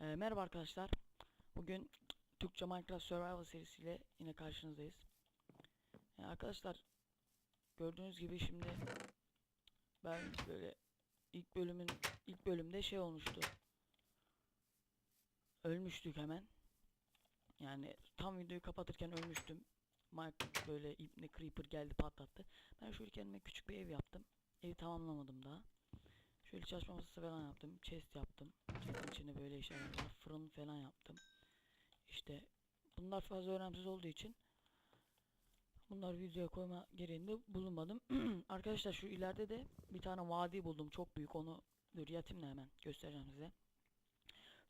Ee, merhaba arkadaşlar. Bugün Türkçe Minecraft Survival serisiyle yine karşınızdayız. Ee, arkadaşlar gördüğünüz gibi şimdi ben böyle ilk bölümün ilk bölümde şey olmuştu. Ölmüştük hemen. Yani tam videoyu kapatırken ölmüştüm. Mike böyle ipne creeper geldi patlattı. Ben şöyle kendime küçük bir ev yaptım. Evi tamamlamadım daha. Şöyle çalışma masası falan yaptım. Chest yaptım. Chest'in içine böyle eşyalar var. Fırın falan yaptım. İşte bunlar fazla önemsiz olduğu için bunlar videoya koyma gereğinde bulunmadım. Arkadaşlar şu ileride de bir tane vadi buldum. Çok büyük. Onu dur da hemen göstereceğim size.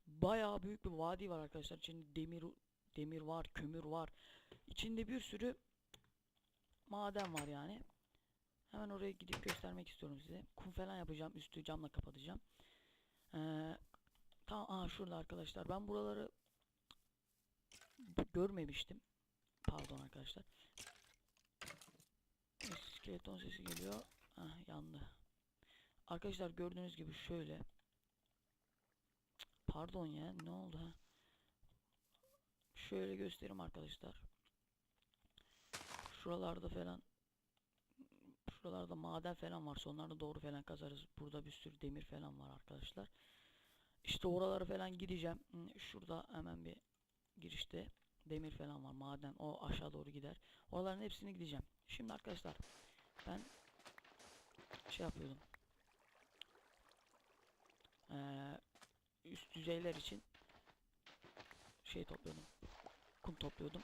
Bayağı büyük bir vadi var arkadaşlar. İçinde demir demir var, kömür var. İçinde bir sürü maden var yani. Hemen oraya gidip göstermek istiyorum size. Kum falan yapacağım. Üstü camla kapatacağım. Ee, tamam. Aa şurada arkadaşlar. Ben buraları görmemiştim. Pardon arkadaşlar. İskeleton sesi geliyor. Ah yandı. Arkadaşlar gördüğünüz gibi şöyle. Pardon ya ne oldu? Şöyle göstereyim arkadaşlar. Şuralarda falan Şuralarda maden falan var. Sonlarda doğru falan kazarız. Burada bir sürü demir falan var arkadaşlar. İşte oralara falan gideceğim. Şurada hemen bir girişte demir falan var. Maden o aşağı doğru gider. Oraların hepsine gideceğim. Şimdi arkadaşlar ben şey yapıyordum. Ee, üst düzeyler için şey topluyordum. Kum topluyordum.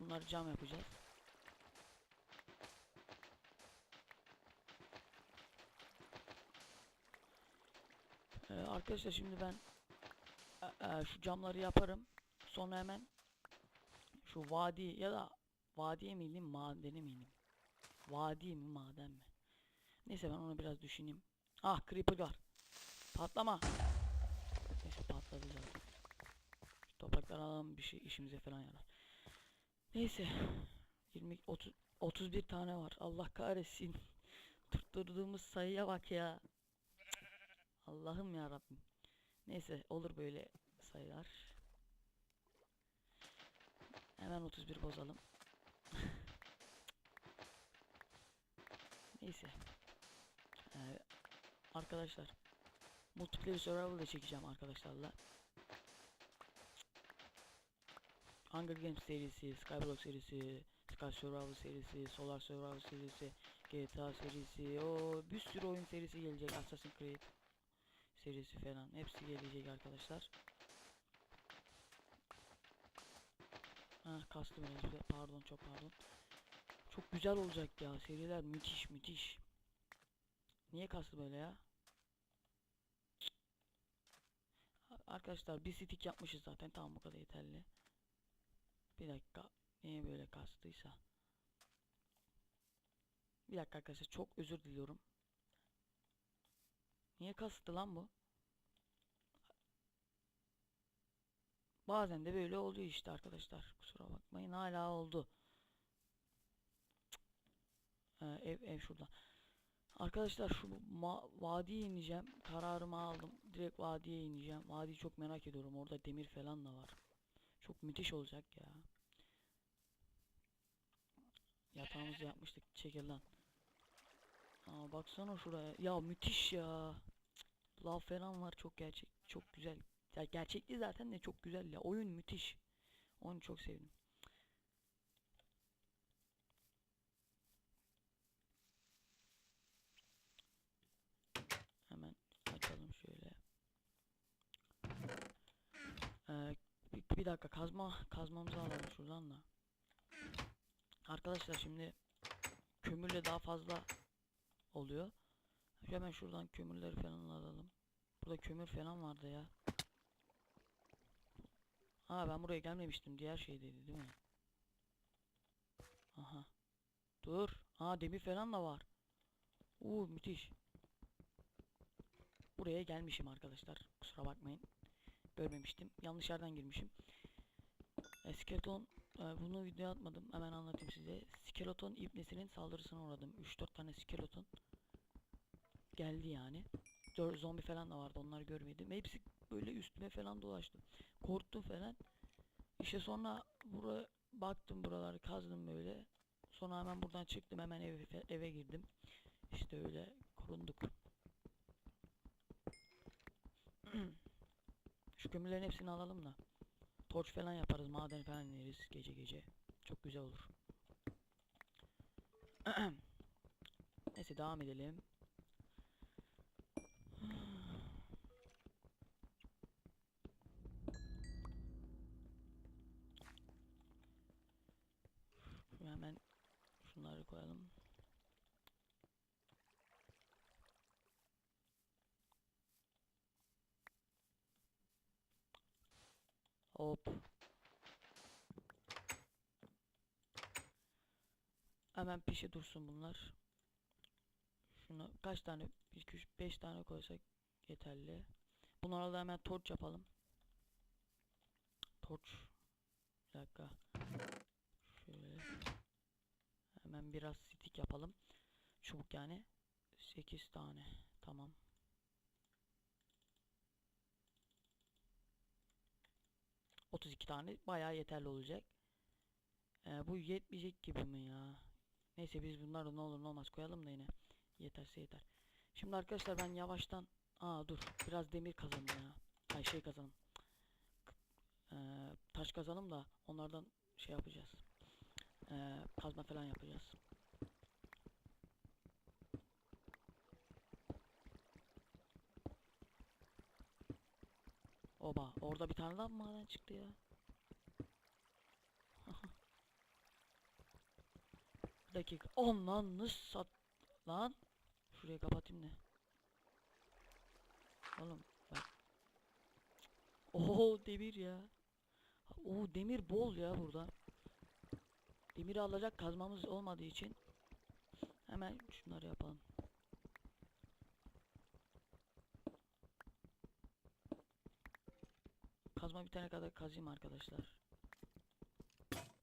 Bunları cam yapacağız. Ee, arkadaşlar şimdi ben e, e, şu camları yaparım. Sonra hemen şu vadi ya da vadiye mi ineyim madene mi ineyim? Vadi mi maden mi? Neyse ben onu biraz düşüneyim. Ah creeper var. Patlama. Neyse patladı zaten. Şu toprakları alalım bir şey işimize falan yarar. Neyse. 20 30 31 tane var. Allah kahretsin. Tutturduğumuz sayıya bak ya. Allah'ım ya Rabbim. Neyse olur böyle sayılar. Hemen 31 bozalım. Neyse. Ee, arkadaşlar multiplayer survival da çekeceğim arkadaşlarla. Hunger Games serisi, Skyblock serisi, Sky Survival serisi, Solar Survival serisi, GTA serisi, o bir sürü oyun serisi gelecek. Assassin's Creed serisi falan hepsi gelecek arkadaşlar. Ah kastım biraz pardon çok pardon. Çok güzel olacak ya seriler müthiş müthiş. Niye kastı böyle ya? Arkadaşlar bir stick yapmışız zaten tamam bu kadar yeterli. Bir dakika niye böyle kastıysa. Bir dakika arkadaşlar çok özür diliyorum. Niye kastı lan bu? Bazen de böyle oluyor işte arkadaşlar. Kusura bakmayın hala oldu. Ee, ev ev şurada. Arkadaşlar şu vadiye ineceğim. Kararımı aldım. Direkt vadiye ineceğim. Vadiyi çok merak ediyorum. Orada demir falan da var. Çok müthiş olacak ya. Yatağımızı yapmıştık. Çekil lan. Aa baksana şuraya. Ya müthiş ya. Lav falan var çok gerçek. Çok güzel. Ya gerçekli zaten de çok güzel ya. Oyun müthiş. Onu çok sevdim. Hemen açalım şöyle. Ee, bir, bir dakika kazma kazmamızı alalım şuradan da. Arkadaşlar şimdi kömürle daha fazla oluyor. Hemen şuradan kömürleri falan alalım. Burada kömür falan vardı ya. Ha ben buraya gelmemiştim. Diğer şeydeydi değil mi? Aha. Dur. Ha demir falan da var. Uuu müthiş. Buraya gelmişim arkadaşlar. Kusura bakmayın. Görmemiştim. Yanlış yerden girmişim. E, skeleton e, bunu videoya atmadım. Hemen anlatayım size. Skeleton ibnesinin saldırısına uğradım. 3-4 tane skeleton geldi yani. Dör, zombi falan da vardı. Onları görmedim. Hepsi böyle üstüme falan dolaştı. Korktum falan. İşte sonra buraya baktım buraları kazdım böyle. Sonra hemen buradan çıktım hemen eve, eve girdim. İşte öyle korunduk. Şu kömürlerin hepsini alalım da. Torç falan yaparız, maden falan ineriz gece gece. Çok güzel olur. Neyse devam edelim. Şu hemen şunları koyalım. Hop. Hemen pişe dursun bunlar. Şunu kaç tane? 1 2 3 5 tane koysak yeterli. Bunlara da hemen torç yapalım. Torç. Bir dakika. Şöyle. Hemen biraz stick yapalım. Çubuk yani. 8 tane. Tamam. Otuz iki tane bayağı yeterli olacak. Ee, bu yetmeyecek gibi mi ya? Neyse biz bunları ne olur ne olmaz koyalım da yine. Yeterse yeter. Şimdi arkadaşlar ben yavaştan Aa dur biraz demir kazalım ya. Ay şey kazalım. K- Ee, taş kazalım da onlardan şey yapacağız. Ee, kazma falan yapacağız. Oba orada bir tane daha maden çıktı ya? Bir dakika. On lan nasıl sat lan? Şurayı kapatayım da. Oğlum bak. Oo demir ya. Oo demir bol ya burada. Demiri alacak kazmamız olmadığı için hemen şunları yapalım. Kazma bitene kadar kazayım arkadaşlar.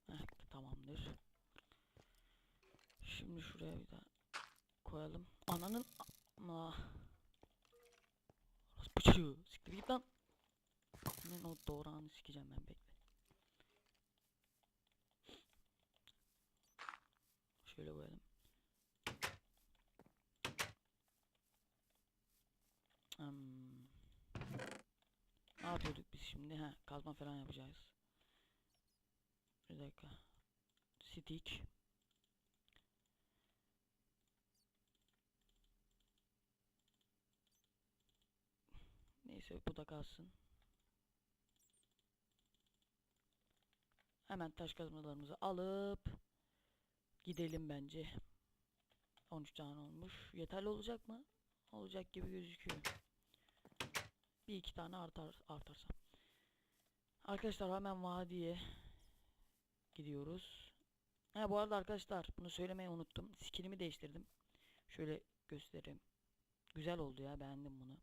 Heh, tamamdır. Şimdi şuraya bir daha koyalım. Ananın ama Bıçığı siktir git lan. Senin o doğrağını sikeceğim ben bekle. Şöyle koyalım. Hmm. Ne yapıyorduk biz şimdi? Ha, kazma falan yapacağız. Bir dakika. Stick. Neyse bu da kalsın. Hemen taş kazmalarımızı alıp gidelim bence. 13 tane olmuş. Yeterli olacak mı? Olacak gibi gözüküyor. Bir iki tane artar artarsa. Arkadaşlar hemen vadiye gidiyoruz. Ha bu arada arkadaşlar bunu söylemeyi unuttum. Skinimi değiştirdim. Şöyle göstereyim. Güzel oldu ya beğendim bunu.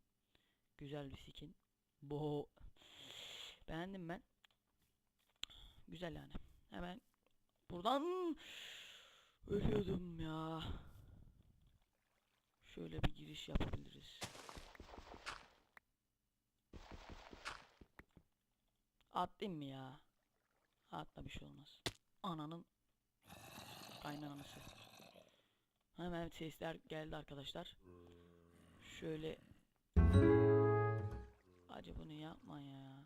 Güzel bir skin. Bu beğendim ben. Güzel yani. Hemen buradan ölüyordum ya. Şöyle bir giriş yapabiliriz. Atlayayım mı ya? Atla bir şey olmaz. Ananın kaynanası. Hemen sesler geldi arkadaşlar. Şöyle Acı bunu yapma ya.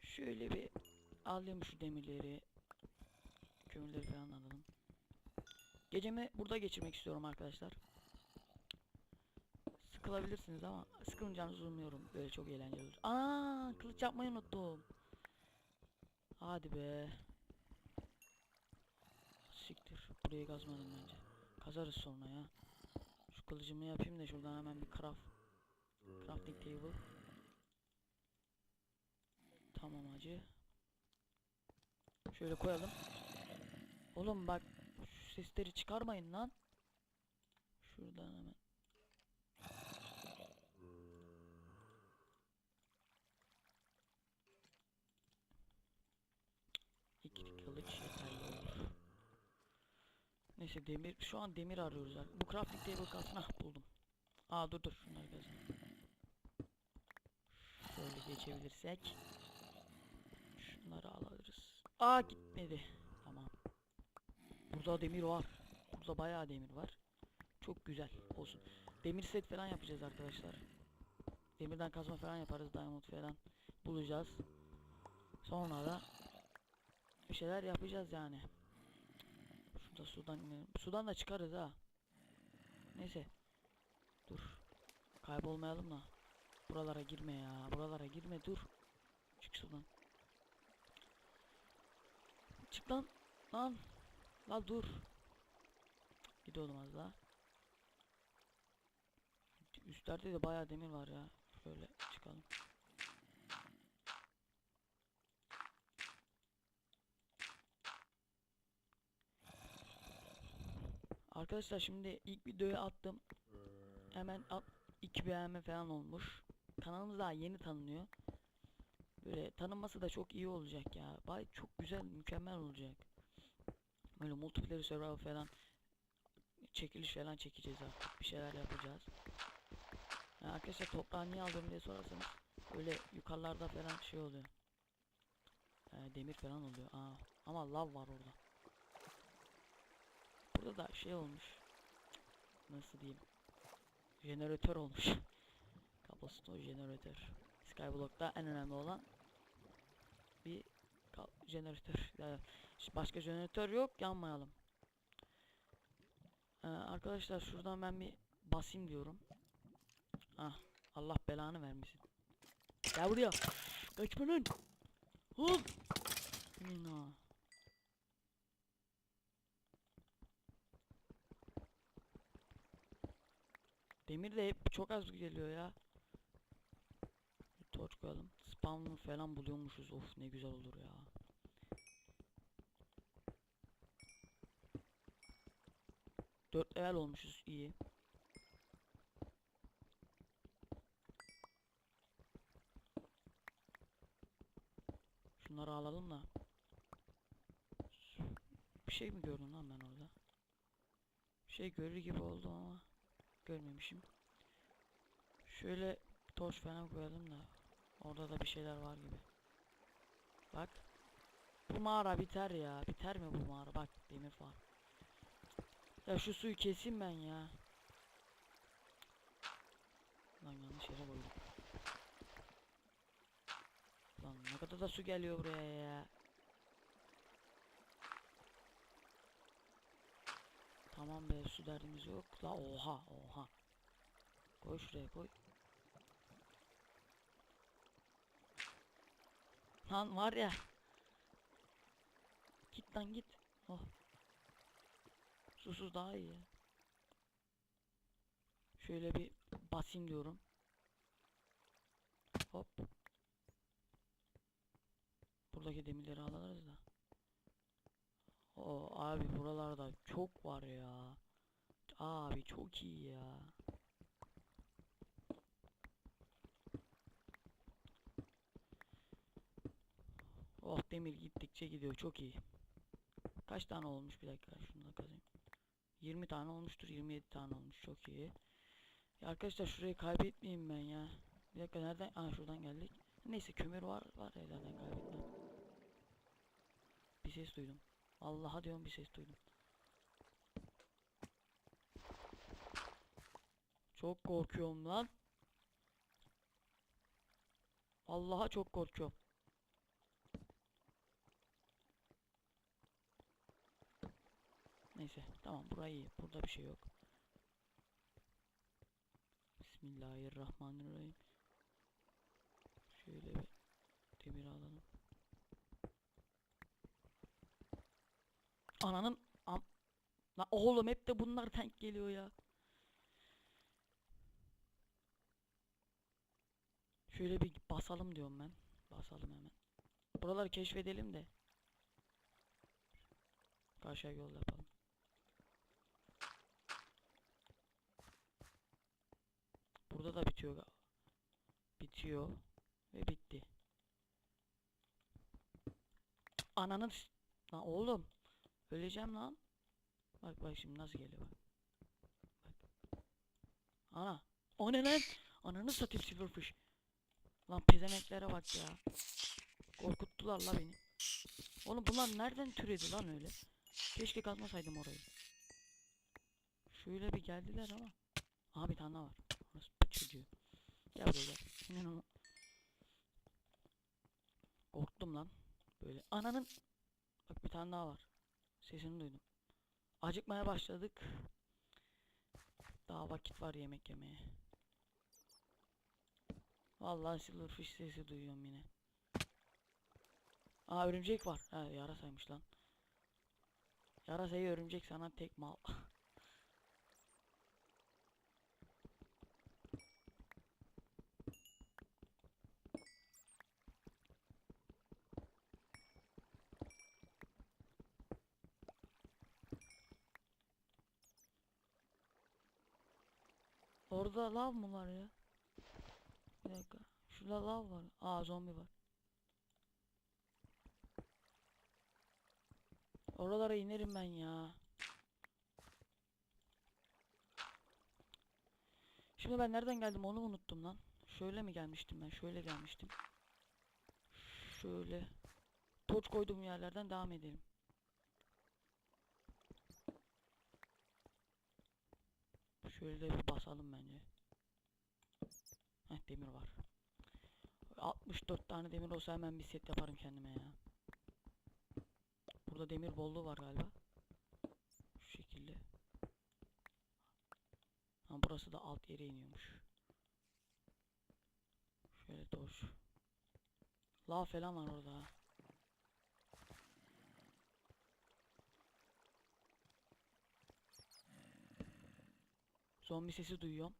Şöyle bir alayım şu demirleri. Kömürleri falan alalım. Gecemi burada geçirmek istiyorum arkadaşlar. Sıkılabilirsiniz ama sıkılmayacağınızı umuyorum. Böyle çok eğlenceli olur. Aa, kılıç yapmayı unuttum. Hadi be. Siktir. Burayı kazmadım bence. Kazarız sonra ya. Şu kılıcımı yapayım da şuradan hemen bir craft crafting table. Tamam hacı. Şöyle koyalım. Oğlum bak şu sesleri çıkarmayın lan. Şuradan hemen. İki kılıç yeterli olur. Neyse demir şu an demir arıyoruz. Bu crafting table kalsın ah buldum. Aa dur dur şunları kazayım. Şöyle geçebilirsek. Şunları alırız. Aa gitmedi. Tamam. Burada demir var. Burada bayağı demir var. Çok güzel olsun. Demir set falan yapacağız arkadaşlar. Demirden kazma falan yaparız. Diamond falan bulacağız. Sonra da bir şeyler yapacağız yani. Şurada sudan inelim. Sudan da çıkarız ha. Neyse. Dur. Kaybolmayalım da. Buralara girme ya. Buralara girme dur. Çık sudan. Çık lan. Lan. Lan dur. Gidiyorum az daha. Üstlerde de bayağı demir var ya. Şöyle çıkalım. Arkadaşlar şimdi ilk videoyu attım. Hemen at, iki beğenme falan olmuş. Kanalımız daha yeni tanınıyor. Böyle tanınması da çok iyi olacak ya. Bay çok güzel, mükemmel olacak. Böyle multiplayer server falan çekiliş falan çekeceğiz artık. Bir şeyler yapacağız. Ya arkadaşlar toprağı niye aldım diye sorarsanız böyle yukarılarda falan şey oluyor. Ee, demir falan oluyor. Aa, ama lav var orada. Burada da şey olmuş. Nasıl diyeyim? Jeneratör olmuş. Cobblestone jeneratör. Skyblock'ta en önemli olan bir jeneratör. Başka jeneratör yok yanmayalım. Ee, arkadaşlar şuradan ben bir basayım diyorum. Ah Allah belanı vermesin. Gel buraya. Kaçma lan. Hop. Mina. Demir de hep çok az geliyor ya. Torç koyalım. Spawner falan buluyormuşuz. Of ne güzel olur ya. Dört level olmuşuz iyi. Şunları alalım da. Bir şey mi gördüm lan ben orada? Bir şey görür gibi oldu ama görmemişim. Şöyle torç falan koyalım da orada da bir şeyler var gibi. Bak. Bu mağara biter ya. Biter mi bu mağara? Bak demir var. Ya şu suyu keseyim ben ya. Lan yanlış yere koydum. Lan ne kadar da su geliyor buraya ya. Tamam be su derdimiz yok. La oha oha. Koy şuraya koy. Lan var ya. Git lan git. Oh. Susuz daha iyi. Şöyle bir basayım diyorum. Hop. Buradaki demirleri alırız da. O abi buralarda çok var ya. Abi çok iyi ya. Oh demir gittikçe gidiyor çok iyi. Kaç tane olmuş bir dakika şunu da kazayım. 20 tane olmuştur 27 tane olmuş çok iyi. Ya arkadaşlar şurayı kaybetmeyeyim ben ya. Bir dakika nereden? Aa şuradan geldik. Neyse kömür var var ya zaten kaybetmem. Bir ses duydum. Allah'a diyorum bir ses duydum. Çok korkuyorum lan. Allah'a çok korkuyorum. Neyse tamam burayı iyi. Burada bir şey yok. Bismillahirrahmanirrahim. Şöyle bir demir alalım. Ananın am La oğlum hep de bunlar tank geliyor ya. Şöyle bir basalım diyorum ben. Basalım hemen. Buraları keşfedelim de. Karşıya yol yapalım. Burada da bitiyor. Bitiyor. Ve bitti. Ananın Lan oğlum. Öleceğim lan. Bak bak şimdi nasıl geliyor bak. Bak. Ana. O ne lan? Ananı satayım silverfish. Lan pezevenklere bak ya. Korkuttular la beni. Oğlum bunlar nereden türedi lan öyle? Keşke kazmasaydım orayı. Şöyle bir geldiler ama. Aha bir tane var. Orası çocuğu. Gel. Korktum lan. Böyle ananın. Bak bir tane daha var. Sesini duydum. Acıkmaya başladık. Daha vakit var yemek yemeye. Vallahi silverfish sesi duyuyorum yine. Aa örümcek var. Ha yarasaymış lan. Yarasayı örümcek sana tek mal. Orada lav mı var ya? Bir dakika. Şurada lav var. Aa zombi var. Oralara inerim ben ya. Şimdi ben nereden geldim onu unuttum lan. Şöyle mi gelmiştim ben? Şöyle gelmiştim. Şöyle. Torç koyduğum yerlerden devam edelim. Şöyle bir basalım bence. Heh demir var. 64 tane demir olsa hemen bir set yaparım kendime ya. Burada demir bolluğu var galiba. Şu şekilde. Ha burası da alt yere iniyormuş. Şöyle torç. Lav falan var orada. ha. Zombi sesi duyuyorum.